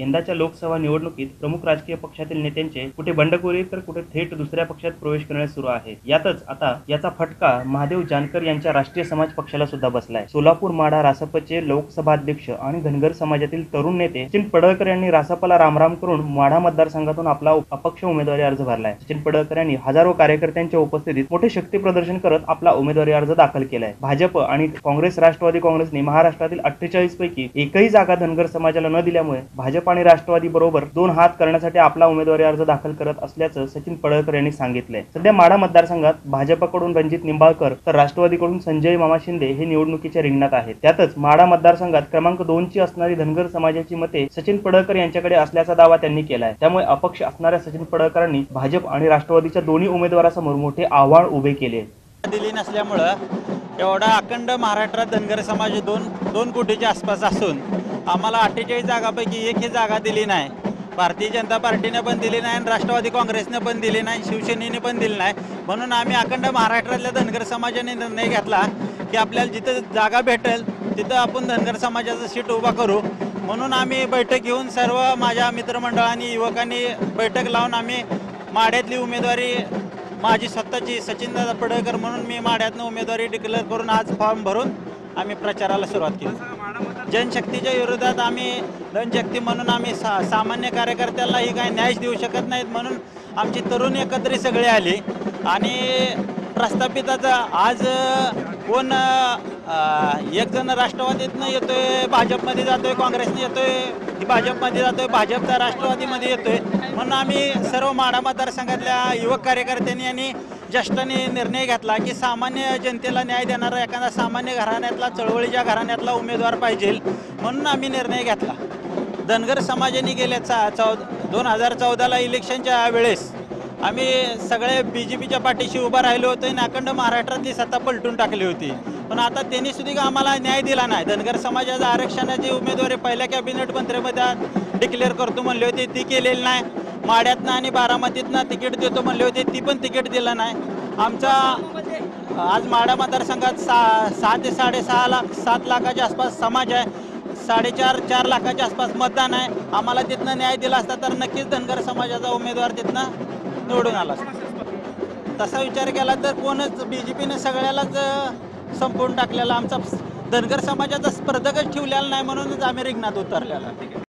यंदाच्या लोकसभा निवडणुकीत प्रमुख राजकीय पक्षातील नेत्यांचे कुठे बंडखोरी तर कुठे थेट दुसऱ्या पक्षात प्रवेश करणे सुरू आहे. यातच आता याचा फटका महादेव जानकर यांच्या राष्ट्रीय समाज पक्षाला सुद्धा बसलाय. सोलापूर माढा रासपचे लोकसभा अध्यक्ष आणि धनगर समाजातील तरुण नेते सचिन पडळकर यांनी रासपला रामराम करून माढा मतदारसंघातून आपला अपक्ष उमेदवारी अर्ज भरलाय. सचिन पडळकर यांनी हजारो कार्यकर्त्यांच्या उपस्थितीत मोठे शक्ती प्रदर्शन करत आपला उमेदवारी अर्ज दाखल केलाय. भाजप आणि काँग्रेस राष्ट्रवादी काँग्रेसने महाराष्ट्रातील अठ्ठेचाळीस पैकी एकही जागा धनगर समाजाला न दिल्यामुळे भाजप आणि राष्ट्रवादी बरोबर दोन हात करण्यासाठी आपला उमेदवारी अर्ज दाखल करत असल्याचं सचिन पळळकर यांनी सांगितलंय. सध्या माढा मतदारसंघात भाजपकडून रणजित निंबाळकर तर राष्ट्रवादीकडून संजय मामा शिंदे हे निवडणुकीच्या रिंगणात आहेत. त्यातच माढा मतदारसंघात क्रमांक दोन ची असणारी धनगर समाजाची मते सचिन पडळकर यांच्याकडे असल्याचा दावा त्यांनी केलाय. त्यामुळे अपक्ष असणाऱ्या सचिन पडळकरांनी भाजप आणि राष्ट्रवादीच्या दोन्ही उमेदवारासमोर मोठे आव्हान उभे केले. दिली नसल्यामुळं एवढा अखंड महाराष्ट्रात धनगर समाज दोन दोन कोटीच्या आसपास असून आम्हाला अठ्ठेचाळीस जागापैकी एकही जागा दिली नाही. भारतीय जनता पार्टीने पण दिली नाही आणि राष्ट्रवादी काँग्रेसने पण दिली नाही शिवसेनेने पण दिली नाही. म्हणून आम्ही अखंड महाराष्ट्रातल्या धनगर समाजाने निर्णय घेतला की आपल्याला जिथं जागा भेटेल तिथं आपण धनगर समाजाचं सीट उभा करू. म्हणून आम्ही बैठक घेऊन सर्व माझ्या मित्रमंडळांनी युवकांनी बैठक लावून आम्ही माड्यातली उमेदवारी माझी स्वतःची सचिन दादा पडळकर म्हणून मी माड्यातनं उमेदवारी डिक्लेअर करून आज फॉर्म भरून आम्ही प्रचाराला सुरुवात केली. जनशक्तीच्या विरोधात आम्ही जनशक्ती म्हणून आम्ही सा सामान्य कार्यकर्त्याला ही काही न्याय देऊ शकत नाहीत म्हणून आमची तरुण एकत्रित सगळी आली. आणि प्रस्थापिताचा आज कोण अं, एक जण राष्ट्रवादीतनं येतोय भाजपमध्ये जातोय काँग्रेसने येतोय भाजपमध्ये जातोय भाजपचा राष्ट्रवादीमध्ये येतोय. म्हणून आम्ही सर्व माढा मतदारसंघातल्या युवक कार्यकर्त्यांनी आणि ज्येष्ठाने निर्णय घेतला की सामान्य जनतेला न्याय देणारा एखादा सामान्य घराण्यातला चळवळीच्या घराण्यातला उमेदवार पाहिजे म्हणून आम्ही निर्णय घेतला. धनगर समाजाने गेल्या चा चौ दोन हजार चौदाला इलेक्शनच्या वेळेस आम्ही सगळे बी जे पीच्या पाठीशी उभा राहिलो होतो आणि अखंड महाराष्ट्रातली सत्ता पलटून टाकली होती. पण आता त्यांनी सुद्धा आम्हाला न्याय दिला नाही. धनगर समाजाच्या आरक्षणाची उमेदवारी पहिल्या कॅबिनेट मंत्रीमध्ये डिक्लेअर करतो म्हणले होते. ती केलेली नाही. माड्यातनं आणि बारामतीतनं तिकीट देतो म्हणले होते ती पण तिकीट दिलं नाही. आमचा आज माडा मतदारसंघात सा सहा ते साडेसहा लाख सात लाखाच्या आसपास समाज आहे. साडेचार चार लाखाच्या आसपास मतदान आहे. आम्हाला तिथनं न्याय दिला असता तर नक्कीच धनगर समाजाचा उमेदवार तिथनं निवडून आला असता. तसा विचार केला तर कोणच बी जे पीनं सगळ्यालाच संपवून टाकलेला आमचा धनगर समाजाचा स्पर्धकच ठेवलेला नाही म्हणूनच आम्ही रिंगणात उतरलेला.